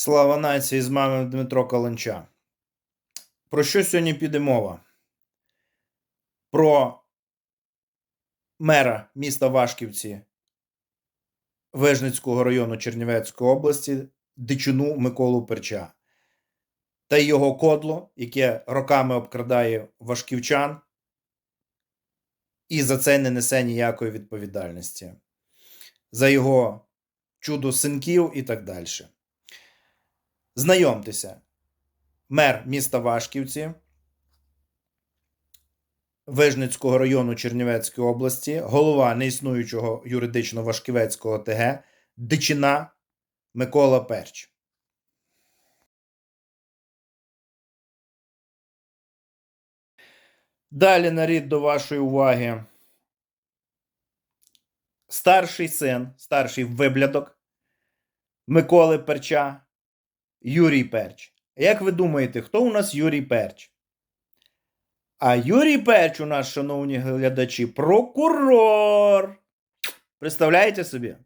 Слава нації з мами Дмитро Каланча. Про що сьогодні піде мова? Про мера міста Вашківці Вижницького району Чернівецької області Дичину Миколу Перча та його кодло, яке роками обкрадає важківчан, і за це не несе ніякої відповідальності, за його чудо синків і так далі. Знайомтеся, мер міста Вашківці Вижницького району Чернівецької області, голова неіснуючого юридично Вашківецького ТГ, Дичина Микола Перч. Далі нарід до вашої уваги. Старший син, старший виблядок Миколи Перча Юрій Перч. Як ви думаєте, хто у нас Юрій Перч? А Юрій Перч у нас, шановні глядачі, прокурор. Представляєте собі?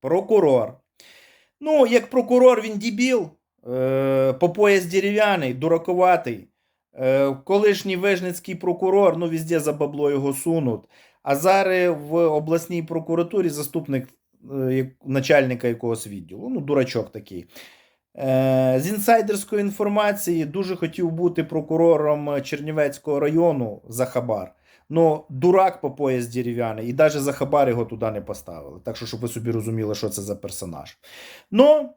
Прокурор. Ну, як прокурор, він дебіл, е, по пояс дерев'яний, дураковатий. Е, колишній вижницький прокурор, ну, везде за бабло його сунуть. А зараз в обласній прокуратурі заступник е, начальника якогось відділу. Ну, дурачок такий. Е, З інсайдерської інформації дуже хотів бути прокурором Чернівецького району за хабар. Ну, дурак по пояс дерев'яний, і навіть за хабар його туди не поставили. Так що, щоб ви собі розуміли, що це за персонаж. Ну,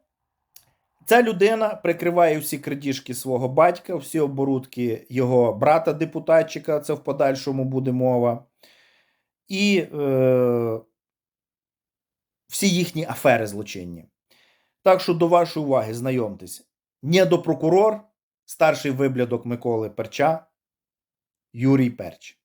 ця людина прикриває всі крадіжки свого батька, всі оборудки його брата-депутатчика, це в подальшому буде мова. І е, всі їхні афери злочинні. Так що до вашої уваги, знайомтесь. Недопрокурор, старший виблядок Миколи Перча, Юрій Перч.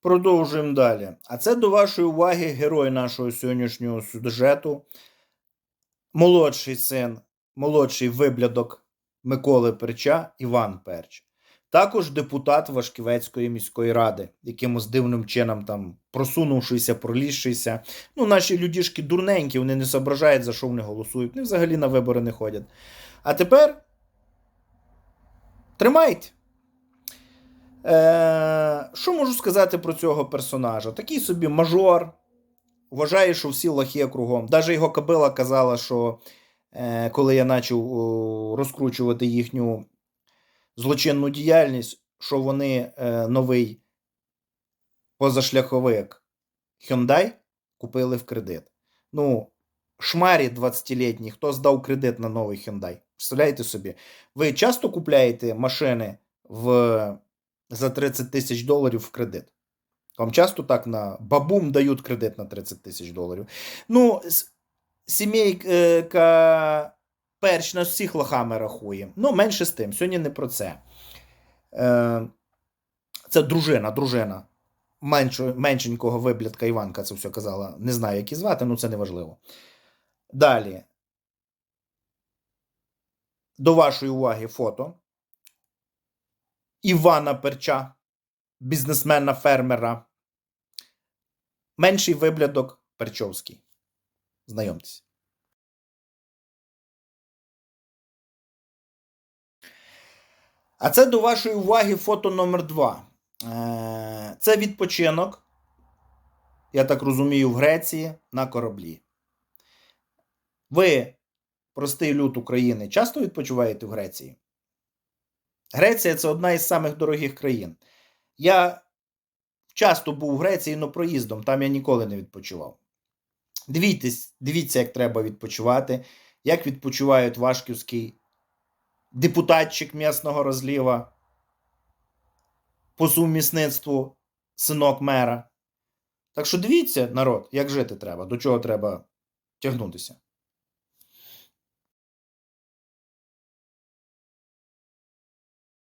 Продовжуємо далі. А це до вашої уваги герой нашого сьогоднішнього сюжету, молодший син, молодший виблядок Миколи Перча Іван Перч. Також депутат Вашківецької міської ради, якимось дивним чином там просунувшися, пролізшися. Ну, наші людішки дурненькі, вони не зображають, за що вони голосують. Вони взагалі на вибори не ходять. А тепер тримайте. Е, що можу сказати про цього персонажа? Такий собі мажор. Вважає, що всі лохи кругом. Даже його кобила казала, що е, коли я почав розкручувати їхню злочинну діяльність, що вони е, новий позашляховик Hyundai купили в кредит. Ну, шмарі 20-літні, хто здав кредит на новий Hyundai? Представляєте собі? Ви часто купляєте машини в, за 30 тисяч доларів в кредит? Вам часто так на бабум дають кредит на 30 тисяч доларів. Ну, сімейка перш нас всіх лохами рахує. Ну, менше з тим. Сьогодні не про це. Е, це дружина, дружина. Меншенького виблядка Іванка це все казала. Не знаю, як її звати, ну це не важливо. Далі. До вашої уваги фото. Івана Перча, бізнесмена фермера. Менший виблядок Перчовський. Знайомтесь. А це до вашої уваги фото номер 2 Е, Це відпочинок, я так розумію, в Греції на кораблі. Ви, простий люд України, часто відпочиваєте в Греції? Греція це одна із самих дорогих країн. Я часто був в Греції, але проїздом, там я ніколи не відпочивав. Дивіться, дивіться, як треба відпочивати, як відпочивають Вашківський депутатчик м'ясного розліва по сумісництву синок мера. Так що дивіться, народ, як жити треба, до чого треба тягнутися.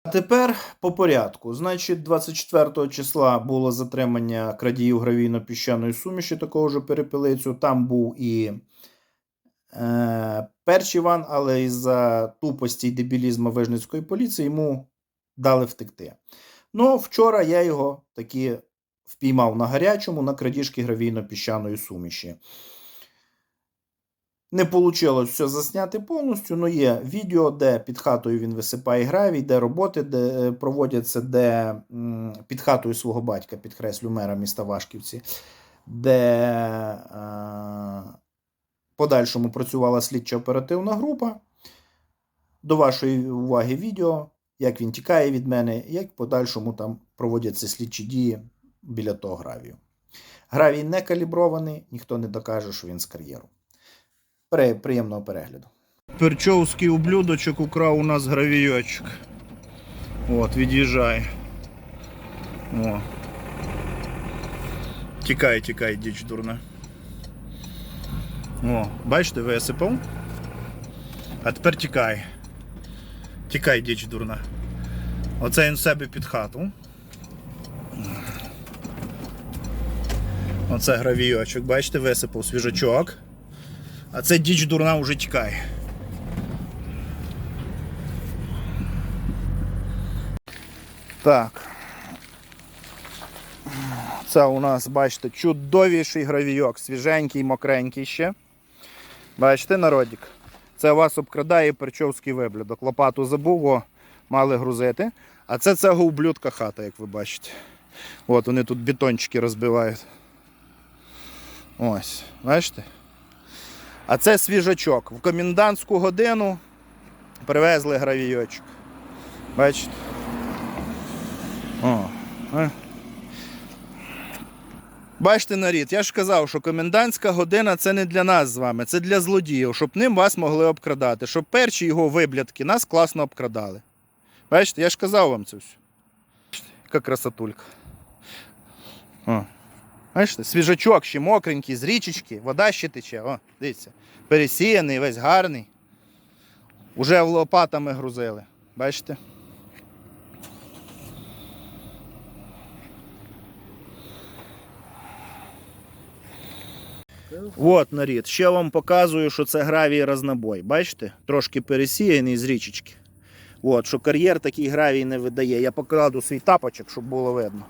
А тепер по порядку. Значить, 24 числа було затримання крадіїв гравійно-піщаної суміші, такого ж перепелицю. Там був і е, перший Іван, але із-за тупості і дебілізму Вижницької поліції йому дали втекти. Ну, вчора я його таки впіймав на гарячому на крадіжки гравійно-піщаної суміші. Не вийшло все засняти повністю, але є відео, де під хатою він висипає гравій, де роботи де е, проводяться, де під хатою свого батька, підкреслю мера міста Вашківці, де е, подальшому працювала слідча оперативна група. До вашої уваги відео, як він тікає від мене, як в подальшому там проводяться слідчі дії біля того гравію. Гравій не калібрований, ніхто не докаже, що він з кар'єру. Приємного перегляду. Перчовський ублюдочок украв у нас гравійочок. От, від'їжджає. О. Тікай, тікай, діч дурна. О, бачите, висипав. А тепер тікай. Тікай, діч дурна. Оце він в себе під хату. Оце гравійочок, бачите, висипав свіжачок. А це діч дурна вже тікає. Так. Це у нас, бачите, чудовіший гравійок, свіженький, мокренький ще. Бачите, народік? Це вас обкрадає перчовський виблядок. Лопату забув, о, мали грузити. А це цього ублюдка хата, як ви бачите. От вони тут бетончики розбивають. Ось, бачите? А це свіжачок. В комендантську годину привезли гравійочок. Бачите? О. Бачите, нарід, я ж казав, що комендантська година це не для нас з вами, це для злодіїв, щоб ним вас могли обкрадати, щоб перші його виблядки нас класно обкрадали. Бачите, я ж казав вам це все. Яка красотулька. О. Бачите, свіжачок ще мокренький, з річечки, вода ще тече. О, дивіться. Пересіяний, весь гарний. Уже лопатами грузили. Бачите? От нарід. Ще вам показую, що це гравій разнобой. Бачите? Трошки пересіяний з річечки. От, що кар'єр такий гравій не видає. Я покладу свій тапочок, щоб було видно.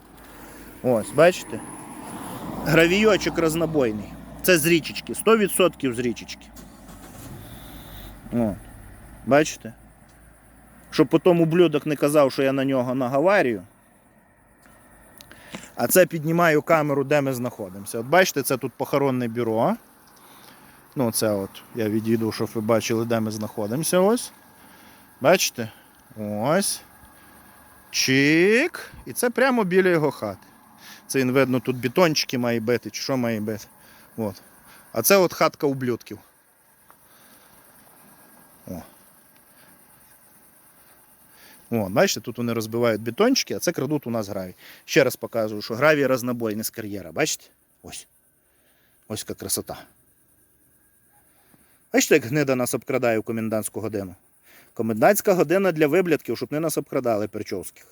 Ось, бачите? Гравійочок разнобойний. Це з річечки, 100% з річечки. О, бачите? Щоб потім ублюдок не казав, що я на нього наговарюю. А це піднімаю камеру, де ми знаходимося. От бачите, це тут похоронне бюро. Ну, це от я відійду, щоб ви бачили, де ми знаходимося. Ось. Бачите? Ось. Чик. І це прямо біля його хати. Це він, видно, тут бетончики має бити, чи що має бити. От. А це от хатка ублюдків. О. О, бачите, тут вони розбивають бетончики, а це крадуть у нас гравій. Ще раз показую, що гравій разнобойний з кар'єра. Бачите? Ось. Ось яка красота. Бачите, як гнида нас обкрадає в комендантську годину. Комендантська година для виблядків, щоб не нас обкрадали перчовських.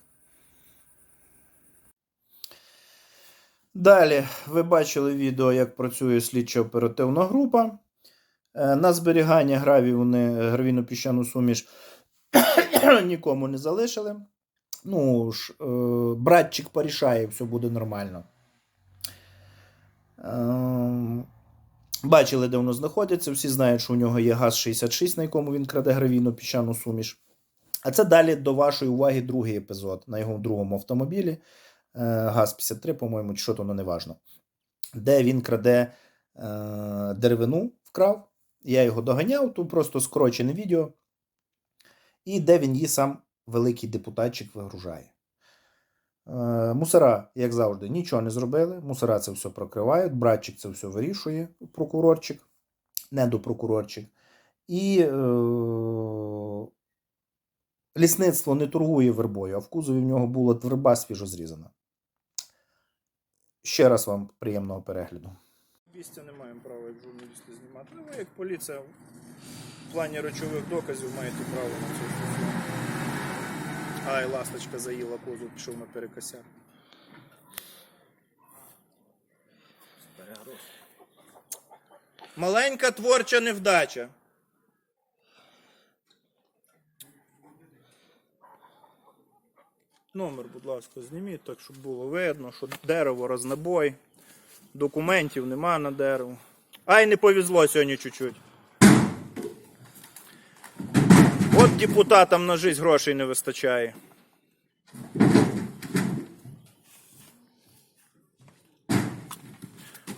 Далі ви бачили відео, як працює слідчо оперативна група. Е, На зберігання гравійну піщану суміш нікому не залишили. Ну ж, е, братчик порішає, все буде нормально. Е, Бачили, де воно знаходиться. Всі знають, що у нього є ГАЗ-66, на якому він краде гравійну піщану суміш. А це далі до вашої уваги другий епізод на його другому автомобілі. е, ГАЗ-53, по-моєму, чи що то воно не важно. Де він краде деревину, вкрав. Я його доганяв, тут просто скорочене відео. І де він її сам великий депутатчик вигружає. Е, Мусора, як завжди, нічого не зробили. Мусора це все прокривають, братчик це все вирішує, прокурорчик, недопрокурорчик. І е, лісництво не торгує вербою, а в кузові в нього була верба свіжо зрізана. Ще раз вам приємного перегляду. Місця не маємо права як журналісти знімати. Ну, як поліція в плані речових доказів маєте право на це. Ай, ласточка заїла козу, пішов на перекосяк. Маленька творча невдача. Номер, будь ласка, зніміть так, щоб було видно, що дерево рознобой. Документів нема на дерево. Ай, не повезло сьогодні чуть-чуть. От депутатам на жизнь грошей не вистачає.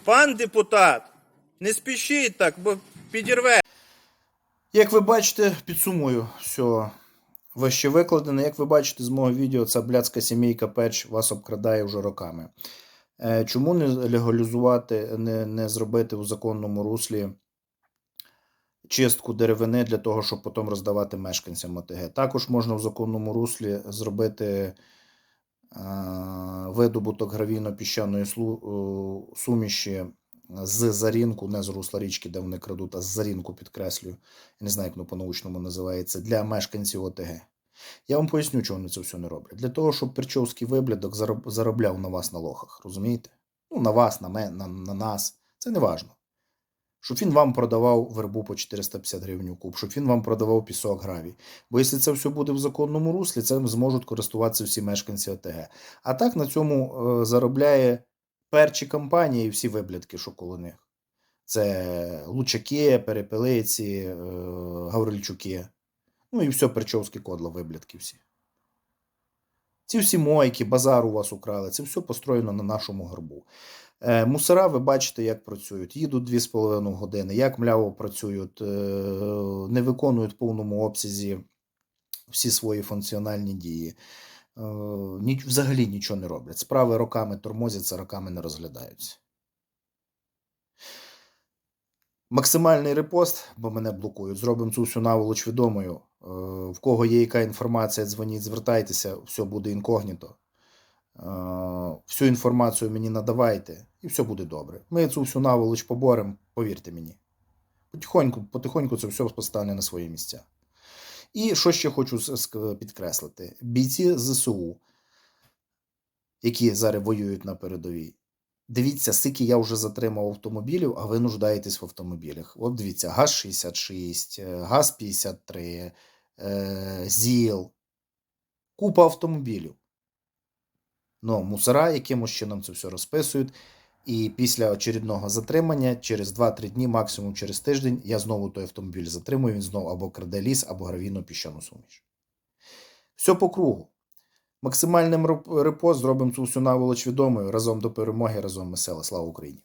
Пан депутат, не спішіть так, бо підірве. Як ви бачите, підсумую все вище викладене. Як ви бачите з мого відео, ця блядська сімейка печ вас обкрадає вже роками. Е, Чому не легалізувати, не, не зробити у законному руслі чистку деревини для того, щоб потім роздавати мешканцям ОТГ? Також можна в законному руслі зробити е, видобуток гравійно-піщаної е, суміші з зарінку, не з русла річки, де вони крадуть, а з зарінку підкреслюю. Я не знаю, як воно по-научному називається, для мешканців ОТГ. Я вам поясню, чого вони це все не роблять. Для того, щоб Перчовський виблядок заробляв на вас на лохах, розумієте? Ну, на вас, на мене, на, на нас. Це не важно. Щоб він вам продавав вербу по 450 гривень куб, щоб він вам продавав пісок гравій. Бо якщо це все буде в законному руслі, цим зможуть користуватися всі мешканці ОТГ. А так на цьому е, заробляє перші компанії і всі виблядки, що коло них. Це Лучаки, Перепелиці, е, Гаврильчуки. Ну і все Перчовське кодло, виблядки всі. Ці всі мойки, базар у вас украли, це все построєно на нашому горбу. Е, мусора, ви бачите, як працюють. Їдуть 2,5 години, як мляво працюють, е, не виконують в повному обсязі всі свої функціональні дії. Е, взагалі нічого не роблять. Справи роками тормозяться, роками не розглядаються. Максимальний репост, бо мене блокують. Зробимо цю всю наволоч відомою. В кого є яка інформація, дзвоніть, звертайтеся, все буде інкогніто. Всю інформацію мені надавайте, і все буде добре. Ми цю всю наволоч поборемо, повірте мені. Потихоньку, потихоньку це все постане на свої місця. І що ще хочу підкреслити: бійці ЗСУ, які зараз воюють на передовій. Дивіться, скільки я вже затримав автомобілів, а ви нуждаєтесь в автомобілях. От дивіться, ГАЗ-66, е, ГАЗ-53, е, ЗІЛ. Купа автомобілів. Ну, мусора якимось чином це все розписують. І після очередного затримання, через 2-3 дні, максимум через тиждень, я знову той автомобіль затримую, він знову або краде ліс, або гравійну піщану суміш. Все по кругу. Максимальним реп- репост зробимо цю всю наволоч відомою. Разом до перемоги, разом ми села. Слава Україні!